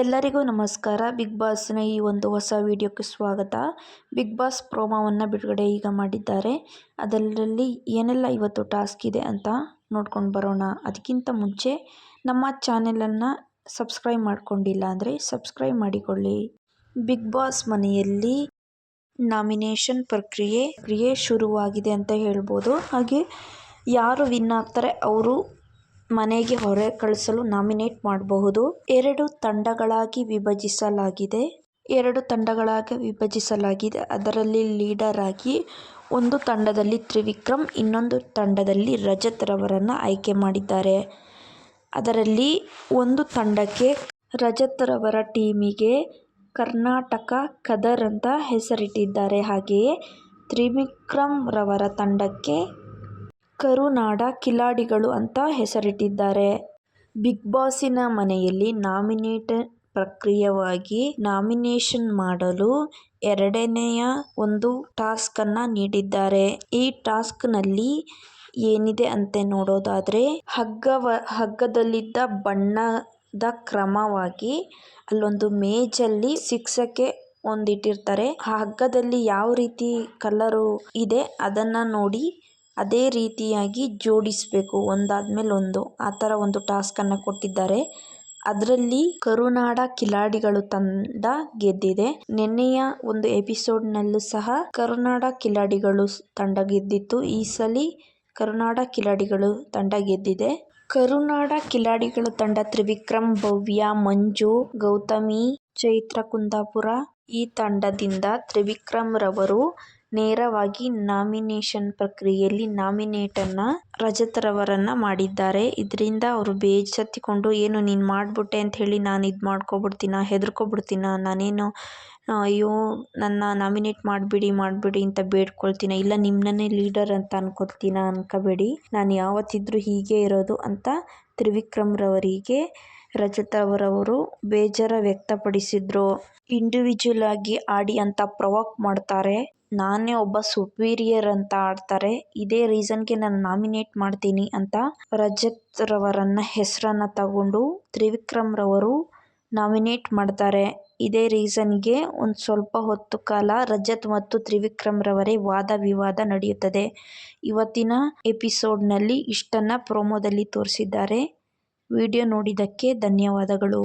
ಎಲ್ಲರಿಗೂ ನಮಸ್ಕಾರ. ಬಿಗ್ ಬಾಸ್ನ ಈ ಒಂದು ಹೊಸ ವಿಡಿಯೋಕ್ಕೆ ಸ್ವಾಗತ. ಬಿಗ್ ಬಾಸ್ ಪ್ರೋಮೋವನ್ನು ಬಿಡುಗಡೆ ಈಗ ಮಾಡಿದ್ದಾರೆ. ಅದರಲ್ಲಿ ಏನೆಲ್ಲ ಇವತ್ತು ಟಾಸ್ಕ್ ಇದೆ ಅಂತ ನೋಡ್ಕೊಂಡು ಬರೋಣ. ಅದಕ್ಕಿಂತ ಮುಂಚೆ ನಮ್ಮ ಚಾನೆಲನ್ನು ಸಬ್ಸ್ಕ್ರೈಬ್ ಮಾಡ್ಕೊಂಡಿಲ್ಲ ಅಂದರೆ ಸಬ್ಸ್ಕ್ರೈಬ್ ಮಾಡಿಕೊಳ್ಳಿ. ಬಿಗ್ ಬಾಸ್ ಮನೆಯಲ್ಲಿ ನಾಮಿನೇಷನ್ ಪ್ರಕ್ರಿಯೆ ಕ್ರಿಯೆ ಶುರುವಾಗಿದೆ ಅಂತ ಹೇಳ್ಬೋದು. ಹಾಗೆ ಯಾರು ವಿನ್ ಆಗ್ತಾರೆ ಅವರು ಮನೆಗೆ ಹೊರ ಕಳಿಸಲು ನಾಮಿನೇಟ್ ಮಾಡಬಹುದು. ಎರಡು ತಂಡಗಳಾಗಿ ವಿಭಜಿಸಲಾಗಿದೆ. ಎರಡು ತಂಡಗಳಾಗಿ ವಿಭಜಿಸಲಾಗಿದೆ. ಅದರಲ್ಲಿ ಲೀಡರ್ ಆಗಿ ಒಂದು ತಂಡದಲ್ಲಿ ತ್ರಿವಿಕ್ರಮ್, ಇನ್ನೊಂದು ತಂಡದಲ್ಲಿ ರಜತ್ ರವರನ್ನು ಆಯ್ಕೆ ಮಾಡಿದ್ದಾರೆ. ಅದರಲ್ಲಿ ಒಂದು ತಂಡಕ್ಕೆ ರಜತ್ ರವರ ಟೀಮಿಗೆ ಕರ್ನಾಟಕ ಕದರ್ ಅಂತ ಹೆಸರಿಟ್ಟಿದ್ದಾರೆ. ಹಾಗೆಯೇ ತ್ರಿವಿಕ್ರಮ್ ರವರ ತಂಡಕ್ಕೆ ಕರುನಾಡ ಕಿಲಾಡಿಗಳು ಅಂತ ಹೆಸರಿಟ್ಟಿದ್ದಾರೆ. ಬಿಗ್ ಬಾಸಿನ ಮನೆಯಲ್ಲಿ ನಾಮಿನೇಟ್ ಪ್ರಕ್ರಿಯವಾಗಿ ನಾಮಿನೇಷನ್ ಮಾಡಲು ಎರಡನೆಯ ಒಂದು ಟಾಸ್ಕ್ ಅನ್ನ ನೀಡಿದ್ದಾರೆ. ಈ ಟಾಸ್ಕ್ನಲ್ಲಿ ಏನಿದೆ ಅಂತ ನೋಡೋದಾದ್ರೆ ಹಗ್ಗದಲ್ಲಿದ್ದ ಬಣ್ಣದ ಕ್ರಮವಾಗಿ ಅಲ್ಲೊಂದು ಮೇಜಲ್ಲಿ ಸಿಕ್ಸಕ್ಕೆ ಒಂದಿಟ್ಟಿರ್ತಾರೆ. ಆ ಹಗ್ಗದಲ್ಲಿ ಯಾವ ರೀತಿ ಕಲರು ಇದೆ ಅದನ್ನ ನೋಡಿ ಅದೇ ರೀತಿಯಾಗಿ ಜೋಡಿಸಬೇಕು. ಒಂದಾದ್ಮೇಲೆ ಒಂದು. ಆ ಥರ ಒಂದು ಟಾಸ್ಕನ್ನು ಕೊಟ್ಟಿದ್ದಾರೆ. ಅದರಲ್ಲಿ ಕರುನಾಡ ಕಿಲಾಡಿಗಳು ತಂಡ ಗೆದ್ದಿದೆ. ನಿನ್ನೆಯ ಒಂದು ಎಪಿಸೋಡ್ನಲ್ಲೂ ಸಹ ಕರುನಾಡ ಕಿಲಾಡಿಗಳು ತಂಡ ಗೆದ್ದಿತ್ತು. ಈ ಸಲ ಕರುನಾಡ ಕಿಲಾಡಿಗಳು ತಂಡ ಗೆದ್ದಿದೆ. ಕರುನಾಡ ಕಿಲಾಡಿಗಳು ತಂಡ ತ್ರಿವಿಕ್ರಮ್, ಭವ್ಯ, ಮಂಜು, ಗೌತಮಿ, ಚೈತ್ರ ಕುಂದಾಪುರ ಈ ತಂಡದಿಂದ ತ್ರಿವಿಕ್ರಮ್ ರವರು ನೇರವಾಗಿ ನಾಮಿನೇಷನ್ ಪ್ರಕ್ರಿಯೆಯಲ್ಲಿ ನಾಮಿನೇಟನ್ನ ರಜತ್ರವರನ್ನ ಮಾಡಿದ್ದಾರೆ. ಇದರಿಂದ ಅವರು ಬೇಜತ್ತಿಕೊಂಡು ಏನು ನೀನು ಮಾಡಿಬಿಟ್ಟೆ ಅಂತ ಹೇಳಿ ನಾನು ಇದು ಮಾಡ್ಕೊಬಿಡ್ತೀನ, ಹೆದರ್ಕೊಬಿಡ್ತೀನ, ನಾನೇನು ಅಯ್ಯೋ, ನನ್ನ ನಾಮಿನೇಟ್ ಮಾಡಿಬಿಡಿ ಮಾಡಿಬಿಡಿ ಅಂತ ಬೇಡ್ಕೊಳ್ತೀನ, ಇಲ್ಲ ನಿಮ್ಮನ್ನೇ ಲೀಡರ್ ಅಂತ ಅನ್ಕೊತೀನ ಅನ್ಕೋಬೇಡಿ, ನಾನು ಯಾವತ್ತಿದ್ರೂ ಹೀಗೆ ಇರೋದು ಅಂತ ತ್ರಿವಿಕ್ರಮ್ರವರಿಗೆ ರಜತ್ ಅವರವರು ಬೇಜಾರ ವ್ಯಕ್ತಪಡಿಸಿದ್ರು. ಇಂಡಿವಿಜುವಲ್ ಆಗಿ ಆಡಿ ಅಂತ ಪ್ರವೋಕ್ ಮಾಡ್ತಾರೆ. ನಾನೇ ಒಬ್ಬ ಸುಪೀರಿಯರ್ ಅಂತ ಆಡ್ತಾರೆ, ಇದೇ ರೀಸನ್ಗೆ ನಾನು ನಾಮಿನೇಟ್ ಮಾಡ್ತೀನಿ ಅಂತ ರಜತ್ ರವರನ್ನ ಹೆಸರನ್ನ ತಗೊಂಡು ತ್ರಿವಿಕ್ರಮ್ ರವರು ನಾಮಿನೇಟ್ ಮಾಡ್ತಾರೆ. ಇದೇ ರೀಸನ್ಗೆ ಒಂದು ಸ್ವಲ್ಪ ಹೊತ್ತು ಕಾಲ ರಜತ್ ಮತ್ತು ತ್ರಿವಿಕ್ರಮ್ ರವರೇ ವಾದ ವಿವಾದ ನಡೆಯುತ್ತದೆ. ಇವತ್ತಿನ ಎಪಿಸೋಡ್ನಲ್ಲಿ ಇಷ್ಟನ್ನ ಪ್ರೋಮೋದಲ್ಲಿ ತೋರಿಸಿದ್ದಾರೆ. ವಿಡಿಯೋ ನೋಡಿದ್ದಕ್ಕೆ ಧನ್ಯವಾದಗಳು.